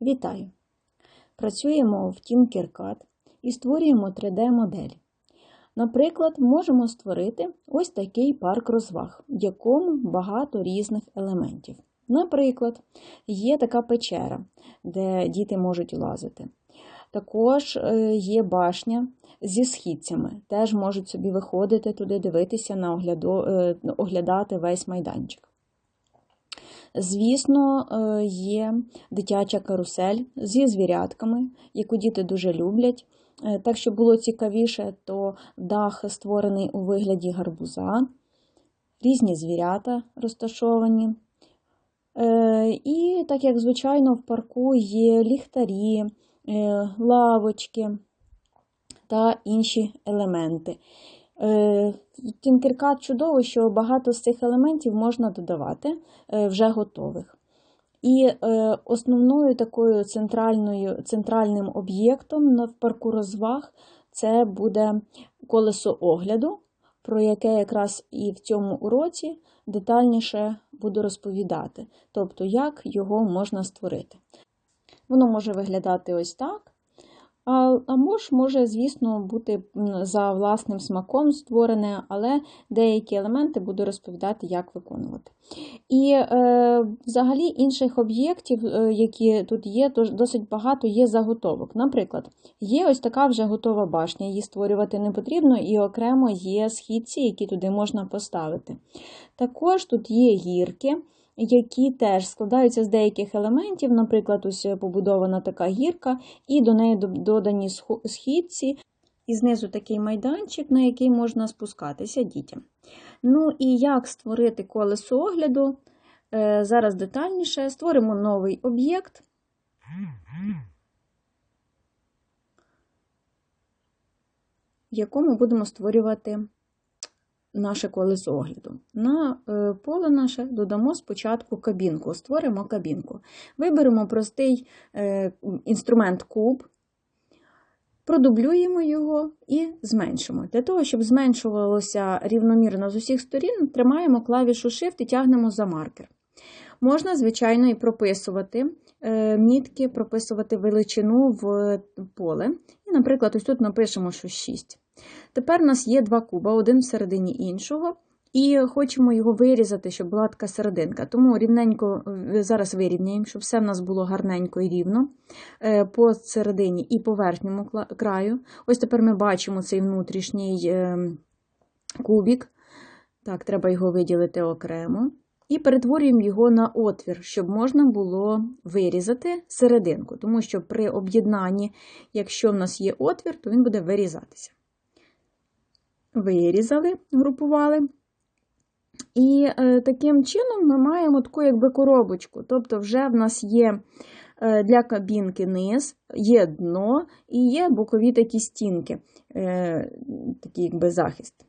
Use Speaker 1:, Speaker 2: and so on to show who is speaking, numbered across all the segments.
Speaker 1: Вітаю! Працюємо в Tinkercad і створюємо 3D-модель. Наприклад, можемо створити ось такий парк розваг, в якому багато різних елементів. Наприклад, є така печера, де діти можуть лазити. Також е, є башня зі східцями, теж можуть собі виходити туди, дивитися на е, оглядати весь майданчик. Звісно, е, є дитяча карусель зі звірятками, яку діти дуже люблять. Е, Так, щоб було цікавіше, то дах створений у вигляді гарбуза, різні звірята розташовані. Е, І так як, звичайно, в парку є ліхтарі, лавочки та інші елементи. В Tinkercad чудово, що багато з цих елементів можна додавати вже готових. І основною такою центральною, центральним об'єктом в парку розваг це буде колесо огляду, про яке якраз і в цьому уроці детальніше буду розповідати, тобто, як його можна створити. Воно може виглядати ось так. А мож може, звісно, бути за власним смаком створене, але деякі елементи буду розповідати, як виконувати. І е, взагалі інших об'єктів, е, які тут є, досить багато є заготовок. Наприклад, є ось така вже готова башня, її створювати не потрібно, і окремо є східці, які туди можна поставити. Також тут є гірки які теж складаються з деяких елементів, наприклад, ось побудована така гірка, і до неї додані східці, і знизу такий майданчик, на який можна спускатися дітям. Ну і як створити колесо огляду, е, зараз детальніше створимо новий об'єкт. Якому будемо створювати наше колесо огляду. На е, поле наше додамо спочатку кабінку, створимо кабінку. Виберемо простий е, інструмент куб, продублюємо його і зменшимо. Для того, щоб зменшувалося рівномірно з усіх сторін, тримаємо клавішу Shift і тягнемо за маркер. Можна, звичайно, і прописувати е, мітки, прописувати величину в поле. І, наприклад, ось тут напишемо, що 6. Тепер у нас є два куба, один всередині іншого, і хочемо його вирізати, щоб була така серединка. Тому рівненько е, зараз вирівняємо, щоб все в нас було гарненько і рівно е, по середині і по верхньому краю. Ось тепер ми бачимо цей внутрішній е, кубік. Так, треба його виділити окремо. І перетворюємо його на отвір, щоб можна було вирізати серединку, тому що при об'єднанні, якщо в нас є отвір, то він буде вирізатися вирізали, групували. І е, таким чином ми маємо таку якби коробочку. Тобто, вже в нас є е, для кабінки низ, є дно і є бокові такі стінки, е, такий якби захист.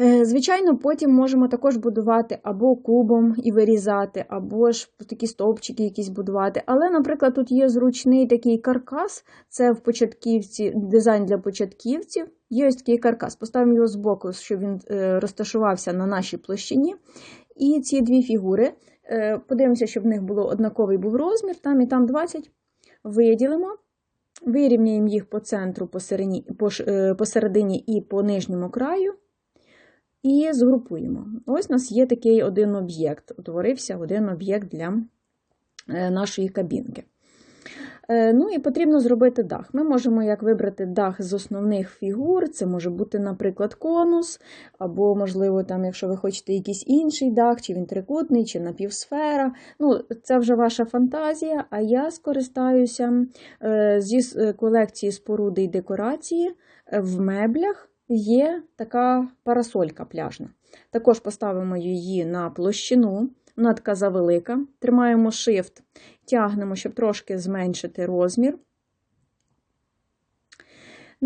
Speaker 1: Е, звичайно, потім можемо також будувати або кубом і вирізати, або ж такі стовпчики якісь будувати. Але, наприклад, тут є зручний такий каркас, це в початківці, дизайн для початківців. Є ось такий каркас. Поставимо його збоку, щоб він е, розташувався на нашій площині. І ці дві фігури, е, подивимося, щоб в них було однаковий був розмір, там і там 20. Виділимо, вирівняємо їх по центру, посередині і по нижньому краю. І згрупуємо. Ось у нас є такий один об'єкт. Утворився один об'єкт для е, нашої кабінки. Е, ну і потрібно зробити дах. Ми можемо як вибрати дах з основних фігур, це може бути, наприклад, конус, або, можливо, там, якщо ви хочете якийсь інший дах, чи він трикутний, чи напівсфера. Ну, Це вже ваша фантазія, а я скористаюся е, зі колекції споруди і декорації в меблях є така парасолька пляжна. Також поставимо її на площину, вона така завелика. Тримаємо Shift, тягнемо, щоб трошки зменшити розмір.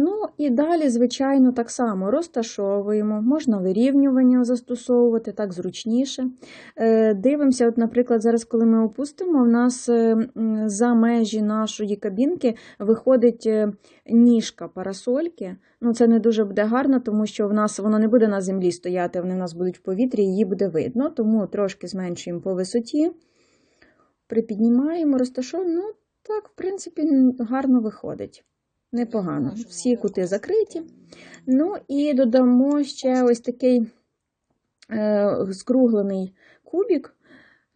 Speaker 1: Ну і далі, звичайно, так само розташовуємо, можна вирівнювання застосовувати, так зручніше. Е, дивимося, от, наприклад, зараз, коли ми опустимо, у нас е, за межі нашої кабінки виходить е, ніжка парасольки. Ну, Це не дуже буде гарно, тому що в нас воно не буде на землі стояти, вони в нас будуть в повітрі, її буде видно, тому трошки зменшуємо по висоті. припіднімаємо, розташовуємо. Ну, так, в принципі, гарно виходить. Непогано. Всі кути закриті. Ну і додамо ще ось такий е, скруглений кубик,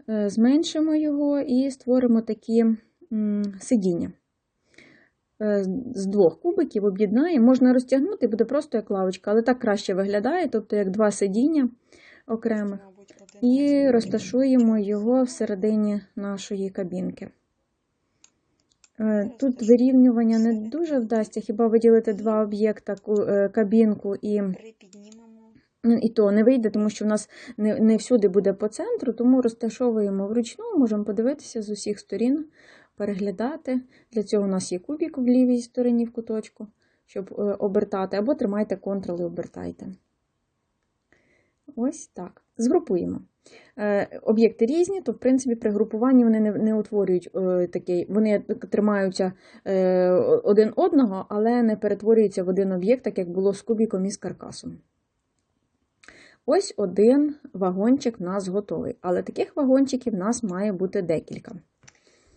Speaker 1: е, зменшимо його і створимо такі м, сидіння. Е, З двох кубиків об'єднаємо. Можна розтягнути, буде просто як лавочка, але так краще виглядає, тобто як два сидіння окремих. І розташуємо його всередині нашої кабінки. Е, Тут вирівнювання не дуже вдасться, хіба виділити два об'єкта, е, кабінку і Ну, І то не вийде, тому що в нас не, не всюди буде по центру, тому розташовуємо вручну, можемо подивитися з усіх сторін, переглядати. Для цього у нас є кубик в лівій стороні в куточку, щоб е, обертати, або тримайте Ctrl і обертайте. Ось так. Згрупуємо. Е, Об'єкти різні, то в принципі при групуванні вони не, не утворюють е, такий, вони тримаються е, один одного, але не перетворюються в один об'єкт, так як було з кубіком і з каркасом. Ось один вагончик в нас готовий, але таких вагончиків в нас має бути декілька.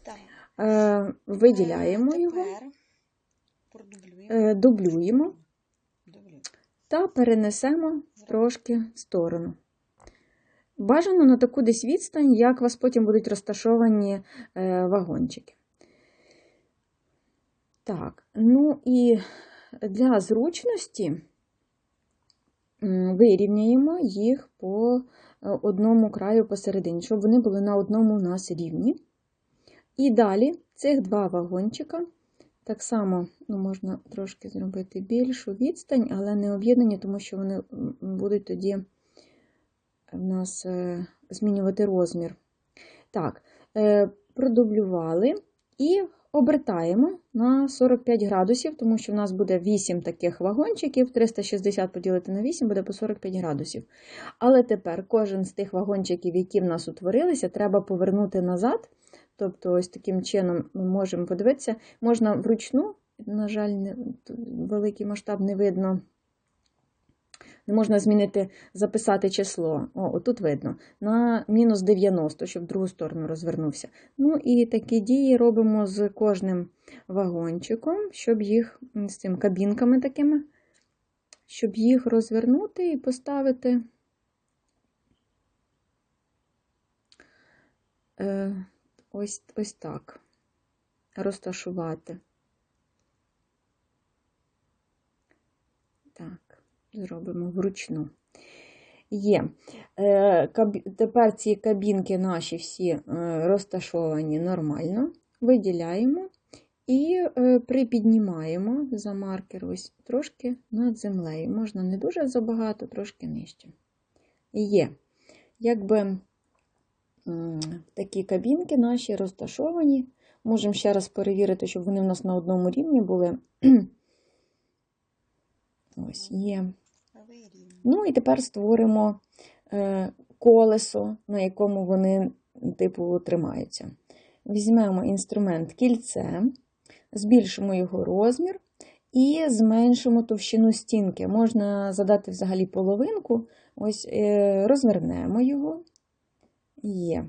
Speaker 2: Так.
Speaker 1: Е, виділяємо
Speaker 2: Е,
Speaker 1: його, е, дублюємо
Speaker 2: Дублюємо.
Speaker 1: та перенесемо трошки в сторону. Бажано на таку десь відстань, як у вас потім будуть розташовані е, вагончики. Так, ну і для зручності вирівняємо їх по е, одному краю посередині, щоб вони були на одному у нас рівні. І далі цих два вагончика так само ну, можна трошки зробити більшу відстань, але не об'єднані, тому що вони будуть тоді в нас е, змінювати розмір. Так, е, продублювали і обертаємо на 45 градусів, тому що в нас буде 8 таких вагончиків, 360 поділити на 8 буде по 45 градусів. Але тепер кожен з тих вагончиків, які в нас утворилися, треба повернути назад. Тобто, ось таким чином ми можемо подивитися, можна вручну, на жаль, великий масштаб не видно. Не можна змінити, записати число. О, отут видно. На мінус 90, щоб в другу сторону розвернувся. Ну і такі дії робимо з кожним вагончиком, щоб їх з цим кабінками такими, щоб їх розвернути і поставити. Е, ось, ось так. Розташувати. Так, зробимо вручну. Є. Е, Тепер ці кабінки наші всі е, розташовані нормально. Виділяємо і е, припіднімаємо за маркер ось трошки над землею. Можна не дуже забагато, трошки нижче. Є. Якби такі кабінки наші розташовані. Можемо ще раз перевірити, щоб вони в нас на одному рівні були. Ось є. Ну і тепер створимо е, колесо, на якому вони, типу, тримаються. Візьмемо інструмент кільце, збільшимо його розмір і зменшимо товщину стінки. Можна задати взагалі половинку, ось е, розвернемо його. Є.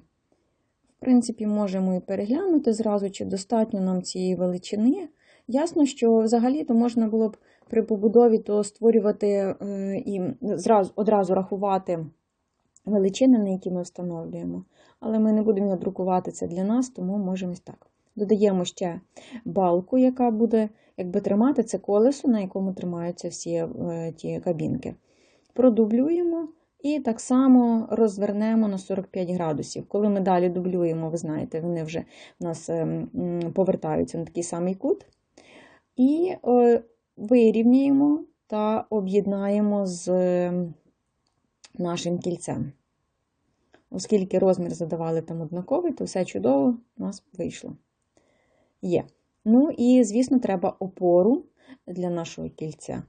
Speaker 1: В принципі, можемо і переглянути зразу, чи достатньо нам цієї величини. Ясно, що взагалі-то можна було б при побудові то створювати е, і зразу, одразу рахувати величини, на які ми встановлюємо. Але ми не будемо надрукувати це для нас, тому можемо ось так. Додаємо ще балку, яка буде якби тримати це колесо, на якому тримаються всі е, ті кабінки. Продублюємо і так само розвернемо на 45 градусів. Коли ми далі дублюємо, ви знаєте, вони вже в нас е, повертаються на такий самий кут. І е, вирівняємо та об'єднаємо з е, нашим кільцем. Оскільки розмір задавали там однаковий, то все чудово у нас вийшло. Є. Ну і, звісно, треба опору для нашого кільця.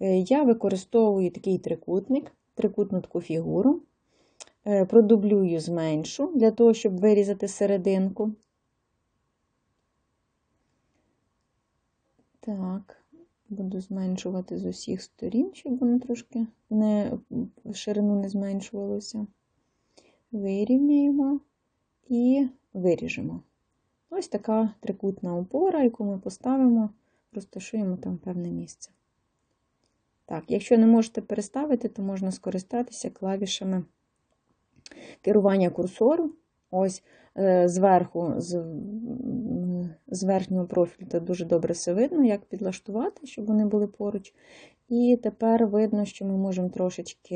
Speaker 1: Е, Я використовую такий трикутник, трикутну таку фігуру. Е, Продублюю, зменшу для того, щоб вирізати серединку. Так, буду зменшувати з усіх сторін, щоб воно трошки не, ширину не зменшувалося. Вирівняємо і виріжемо. Ось така трикутна опора, яку ми поставимо, розташуємо там певне місце. Так, якщо не можете переставити, то можна скористатися клавішами керування курсору. Ось е, зверху, з, з верхнього профілю, це дуже добре все видно, як підлаштувати, щоб вони були поруч. І тепер видно, що ми можемо трошечки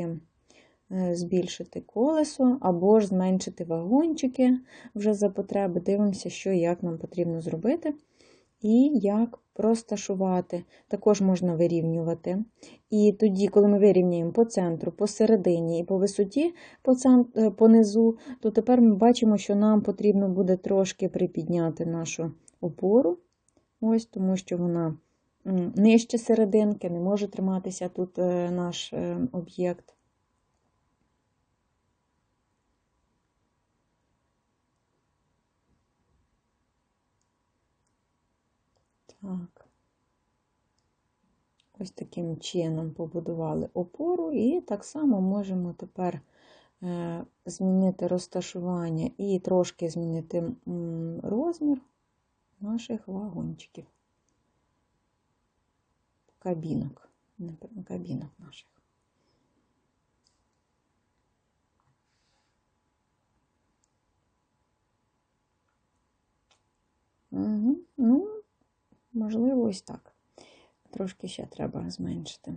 Speaker 1: е, збільшити колесо або ж зменшити вагончики вже за потреби. Дивимося, що як нам потрібно зробити. І як розташувати. Також можна вирівнювати. І тоді, коли ми вирівнюємо по центру, по середині і по висоті по, цен- е, по то тепер ми бачимо, що нам потрібно буде трошки припідняти нашу опору, ось, тому що вона нижче серединки, не може триматися тут е, наш е, об'єкт. Так. Ось таким чином побудували опору, і так само можемо тепер е, змінити розташування і трошки змінити розмір наших вагончиків, кабінок, не кабінок наших. Угу. Ну, можливо, ось так. Трошки ще треба зменшити.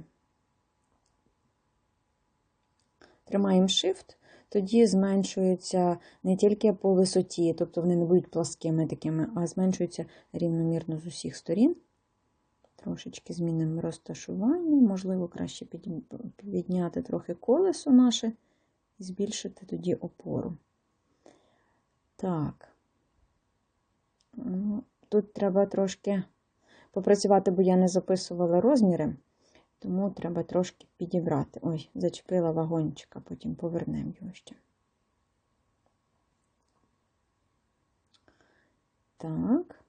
Speaker 1: Тримаємо Shift, тоді зменшується не тільки по висоті, тобто вони не будуть пласкими такими, а зменшуються рівномірно з усіх сторін. Трошечки змінимо розташування, можливо, краще підняти трохи колесо наше і збільшити тоді опору. Так, Ну, тут треба трошки попрацювати, бо я не записувала розміри, тому треба трошки підібрати. Ой, зачепила вагончика, потім повернемо його ще. Так,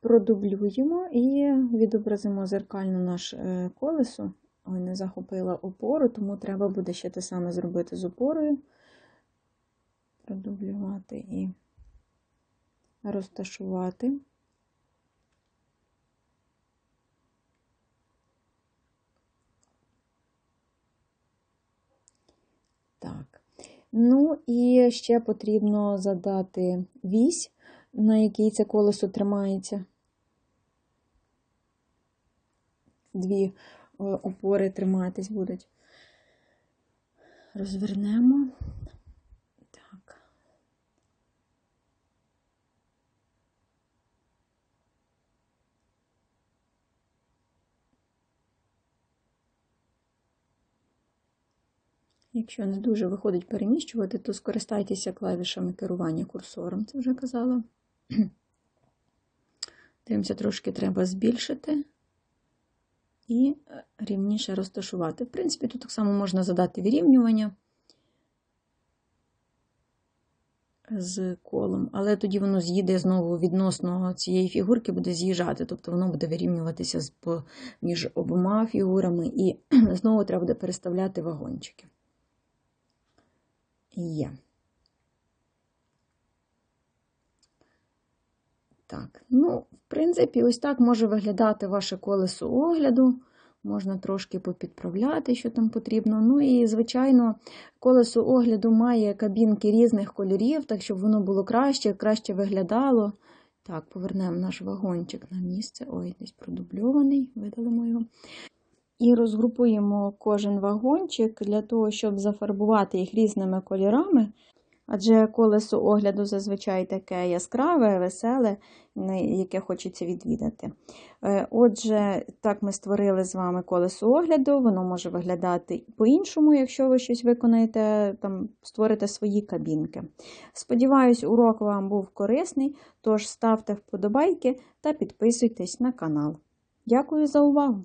Speaker 1: продублюємо і відобразимо зеркально наше колесо. Ой, не захопила опору, тому треба буде ще те саме зробити з опорою, продублювати і розташувати. Так. Ну і ще потрібно задати вісь, на якій це колесо тримається. Дві е, опори триматись будуть. Розвернемо. Якщо не дуже виходить переміщувати, то скористайтеся клавішами керування курсором, це вже казала. Дивимося, трошки треба збільшити і рівніше розташувати. В принципі, тут так само можна задати вирівнювання з колом, але тоді воно з'їде знову відносно цієї фігурки, буде з'їжджати, тобто воно буде вирівнюватися між обома фігурами, і знову треба буде переставляти вагончики. Є. Так, ну, в принципі, ось так може виглядати ваше колесо огляду. Можна трошки попідправляти, що там потрібно. Ну і, звичайно, колесо огляду має кабінки різних кольорів, так щоб воно було краще, краще виглядало. Так, повернемо наш вагончик на місце. Ой, десь продубльований, видалимо його. І розгрупуємо кожен вагончик для того, щоб зафарбувати їх різними кольорами. Адже колесо огляду зазвичай таке яскраве, веселе, яке хочеться відвідати. Отже, так ми створили з вами колесо огляду, воно може виглядати по-іншому, якщо ви щось виконаєте, там, створите свої кабінки. Сподіваюсь, урок вам був корисний, тож ставте вподобайки та підписуйтесь на канал. Дякую за увагу!